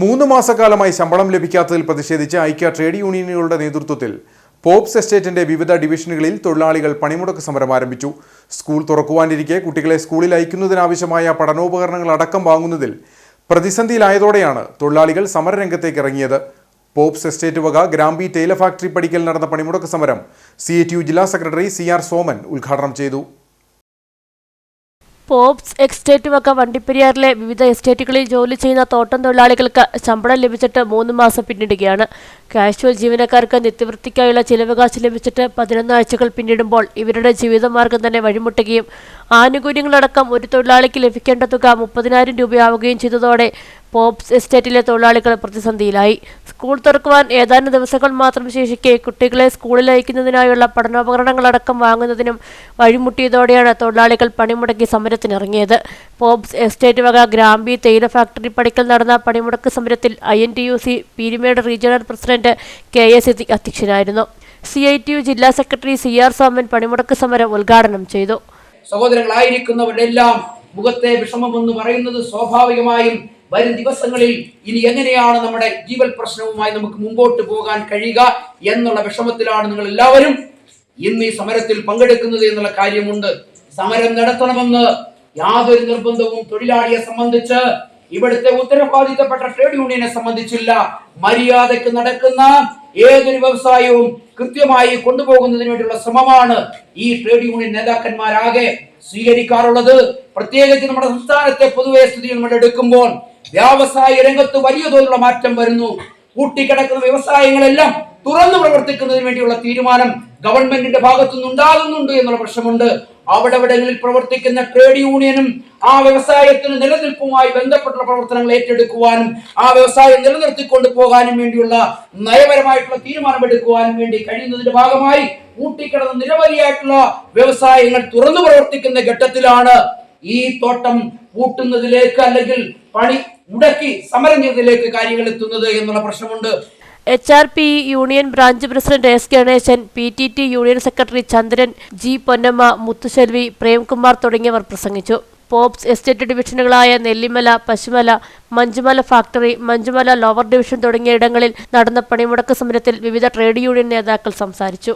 മൂന്ന് മാസക്കാലമായി ശമ്പളം ലഭിക്കാത്തതിൽ പ്രതിഷേധിച്ച് ഐക്യ ട്രേഡ് യൂണിയനുകളുടെ നേതൃത്വത്തിൽ പോപ്സ് എസ്റ്റേറ്റിന്റെ വിവിധ ഡിവിഷനുകളിൽ തൊഴിലാളികൾ പണിമുടക്ക് സമരം ആരംഭിച്ചു. സ്കൂൾ തുറക്കുവാനിരിക്കെ കുട്ടികളെ സ്കൂളിൽ അയക്കുന്നതിനാവശ്യമായ പഠനോപകരണങ്ങൾ അടക്കം വാങ്ങുന്നതിൽ പ്രതിസന്ധിയിലായതോടെയാണ് തൊഴിലാളികൾ സമരരംഗത്തേക്ക് ഇറങ്ങിയത്. പോപ്സ് എസ്റ്റേറ്റ് വക ഗ്രാമ്പി തേയില ഫാക്ടറി പടിക്കൽ നടന്ന പണിമുടക്ക് സമരം സി ജില്ലാ സെക്രട്ടറി സി ആർ സോമൻ ഉദ്ഘാടനം ചെയ്തു. പോപ്സ് എക്സ്റ്റേറ്റ് വക വണ്ടിപ്പെരിയാറിലെ വിവിധ എസ്റ്റേറ്റുകളിൽ ജോലി ചെയ്യുന്ന തോട്ടം തൊഴിലാളികൾക്ക് ശമ്പളം ലഭിച്ചിട്ട് മൂന്ന് മാസം പിന്നിടുകയാണ്. കാഷ്വൽ ജീവനക്കാർക്ക് നിത്യവൃത്തിക്കായുള്ള ചിലവ് കാശ് ലഭിച്ചിട്ട് പതിനൊന്ന് ആഴ്ചകൾ പിന്നിടുമ്പോൾ ഇവരുടെ ജീവിതമാർഗം തന്നെ വഴിമുട്ടുകയും ആനുകൂല്യങ്ങളടക്കം ഒരു തൊഴിലാളിക്ക് ലഭിക്കേണ്ട തുക മുപ്പതിനായിരം രൂപയാവുകയും ചെയ്തതോടെ പോപ്സ് എസ്റ്റേറ്റിലെ തൊഴിലാളികൾ പ്രതിസന്ധിയിലായി. സ്കൂൾ തുറക്കുവാൻ ഏതാനും ദിവസങ്ങൾ മാത്രം ശേഷിക്കെ കുട്ടികളെ സ്കൂളിൽ അയക്കുന്നതിനായുള്ള പഠനോപകരണങ്ങളടക്കം വാങ്ങുന്നതിനും വഴിമുട്ടിയതോടെയാണ് തൊഴിലാളികൾ പണിമുടക്കി സമരത്തിനിറങ്ങിയത്. പോപ്സ് എസ്റ്റേറ്റ് വക ഗ്രാമ്പി തേയില ഫാക്ടറി പടിക്കൽ നടന്ന പണിമുടക്ക് സമരത്തിൽ I N T U C Peerumedu regional president K A Siddique അധ്യക്ഷനായിരുന്നു. സി ഐ ടി യു ജില്ലാ സെക്രട്ടറി സി ആർ സോമൻ പണിമുടക്ക് സമരം ഉദ്ഘാടനം ചെയ്തു. സഹോദരങ്ങളായിരിക്കുന്നവരുടെ എല്ലാം മുഖത്തെ വിഷമമെന്ന് പറയുന്നത് സ്വാഭാവികമായും വരും ദിവസങ്ങളിൽ ഇനി എങ്ങനെയാണ് നമ്മുടെ ജീവൽ പ്രശ്നവുമായി നമുക്ക് മുമ്പോട്ട് പോകാൻ കഴിയുക എന്നുള്ള വിഷമത്തിലാണ് നിങ്ങൾ എല്ലാവരും ഇന്ന് ഈ സമരത്തിൽ പങ്കെടുക്കുന്നത് എന്നുള്ള കാര്യമുണ്ട്. സമരം നടത്തണമെന്ന് യാതൊരു നിർബന്ധവും തൊഴിലാളിയെ സംബന്ധിച്ച് ഇവിടുത്തെ ഉത്തരവാദിത്തപ്പെട്ട ട്രേഡ് യൂണിയനെ സംബന്ധിച്ചില്ല. മര്യാദയ്ക്ക് നടക്കുന്ന ഏതൊരു വ്യവസായവും കൃത്യമായി കൊണ്ടുപോകുന്നതിന് വേണ്ടിയുള്ള ശ്രമമാണ് ഈ ട്രേഡ് യൂണിയൻ നേതാക്കന്മാരാകെ സ്വീകരിക്കാറുള്ളത്. പ്രത്യേകിച്ച് നമ്മുടെ സംസ്ഥാനത്തെ പൊതുവെ സ്ഥിതി നമ്മൾ എടുക്കുമ്പോൾ വ്യാവസായ രംഗത്ത് വലിയ തോതിലുള്ള മാറ്റം വരുന്നു. കൂട്ടിക്കിടക്കുന്ന വ്യവസായങ്ങളെല്ലാം തുറന്നു പ്രവർത്തിക്കുന്നതിന് വേണ്ടിയുള്ള തീരുമാനം ഗവൺമെന്റിന്റെ ഭാഗത്തുനിന്ന് ഉണ്ടാകുന്നുണ്ട് എന്നുള്ള പ്രശ്നമുണ്ട്. അവിടെ അവിടങ്ങളിൽ പ്രവർത്തിക്കുന്ന ട്രേഡ് യൂണിയനും ആ വ്യവസായത്തിന് നിലനിൽപ്പുമായി ബന്ധപ്പെട്ടുള്ള പ്രവർത്തനങ്ങൾ ഏറ്റെടുക്കുവാനും ആ വ്യവസായം നിലനിർത്തിക്കൊണ്ടു പോകാനും വേണ്ടിയുള്ള നയപരമായിട്ടുള്ള തീരുമാനമെടുക്കുവാനും വേണ്ടി കഴിയുന്നതിന്റെ ഭാഗമായി കൂട്ടിക്കിടന്ന നിരവധിയായിട്ടുള്ള വ്യവസായങ്ങൾ തുറന്നു പ്രവർത്തിക്കുന്ന ഘട്ടത്തിലാണ് ഈ തോട്ടം കൂട്ടുന്നതിലേക്ക് അല്ലെങ്കിൽ പണി മുടക്കി സമരം ചെയ്തതിലേക്ക് കാര്യങ്ങൾ എത്തുന്നത് എന്നുള്ള പ്രശ്നമുണ്ട്. H R P union branch president S Ganesan P T T union secretary Chandran G Ponnamma Muthuselvi Premkumar തുടങ്ങിയവർ പ്രസംഗിച്ചു. Pops estate ഡിവിഷനുകളായ Nellimala Pasumala Manchumala factory Manchumala lower division തുടങ്ങിയ ഇടങ്ങളിൽ നടന്ന പണിമുടക്ക് സമരത്തിൽ വിവിധ ട്രേഡ് യൂണിയൻ നേതാക്കൾ സംസാരിച്ചു.